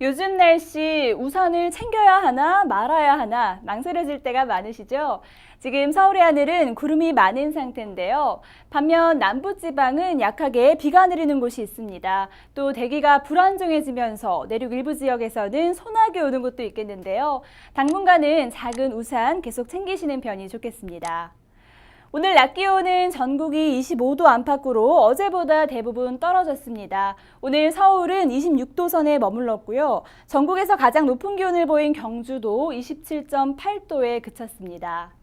요즘 날씨 우산을 챙겨야 하나 말아야 하나 망설여질 때가 많으시죠? 지금 서울의 하늘은 구름이 많은 상태인데요. 반면 남부지방은 약하게 비가 내리는 곳이 있습니다. 또 대기가 불안정해지면서 내륙 일부 지역에서는 소나기 오는 곳도 있겠는데요. 당분간은 작은 우산 계속 챙기시는 편이 좋겠습니다. 오늘 낮 기온은 전국이 25도 안팎으로 어제보다 대부분 떨어졌습니다. 오늘 서울은 26도 선에 머물렀고요. 전국에서 가장 높은 기온을 보인 경주도 27.8도에 그쳤습니다.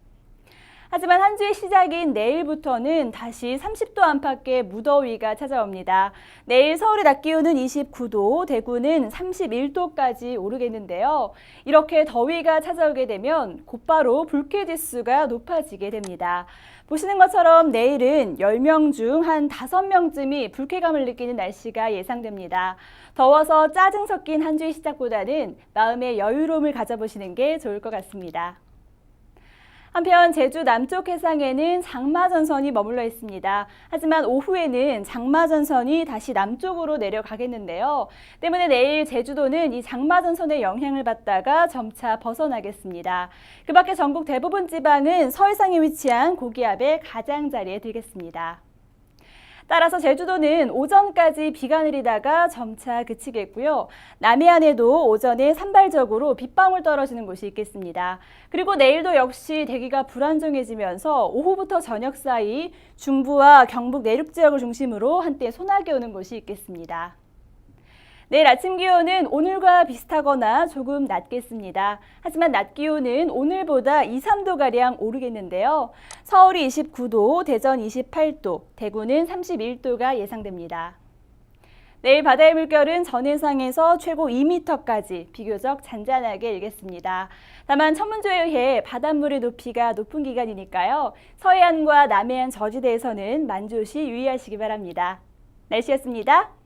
하지만 한 주의 시작인 내일부터는 다시 30도 안팎의 무더위가 찾아옵니다. 내일 서울의 낮 기온은 29도, 대구는 31도까지 오르겠는데요. 이렇게 더위가 찾아오게 되면 곧바로 불쾌지수가 높아지게 됩니다. 보시는 것처럼 내일은 10명 중 한 5명쯤이 불쾌감을 느끼는 날씨가 예상됩니다. 더워서 짜증 섞인 한 주의 시작보다는 마음의 여유로움을 가져보시는 게 좋을 것 같습니다. 한편 제주 남쪽 해상에는 장마전선이 머물러 있습니다. 하지만 오후에는 장마전선이 다시 남쪽으로 내려가겠는데요. 때문에 내일 제주도는 이 장마전선의 영향을 받다가 점차 벗어나겠습니다. 그 밖에 전국 대부분 지방은 서해상에 위치한 고기압의 가장자리에 들겠습니다. 따라서 제주도는 오전까지 비가 내리다가 점차 그치겠고요. 남해안에도 오전에 산발적으로 빗방울 떨어지는 곳이 있겠습니다. 그리고 내일도 역시 대기가 불안정해지면서 오후부터 저녁 사이 중부와 경북 내륙 지역을 중심으로 한때 소나기 오는 곳이 있겠습니다. 내일 아침 기온은 오늘과 비슷하거나 조금 낮겠습니다. 하지만 낮 기온은 오늘보다 2, 3도가량 오르겠는데요. 서울이 29도, 대전 28도, 대구는 31도가 예상됩니다. 내일 바다의 물결은 전해상에서 최고 2m까지 비교적 잔잔하게 일겠습니다. 다만 천문조에 의해 바닷물의 높이가 높은 기간이니까요. 서해안과 남해안 저지대에서는 만조시 유의하시기 바랍니다. 날씨였습니다.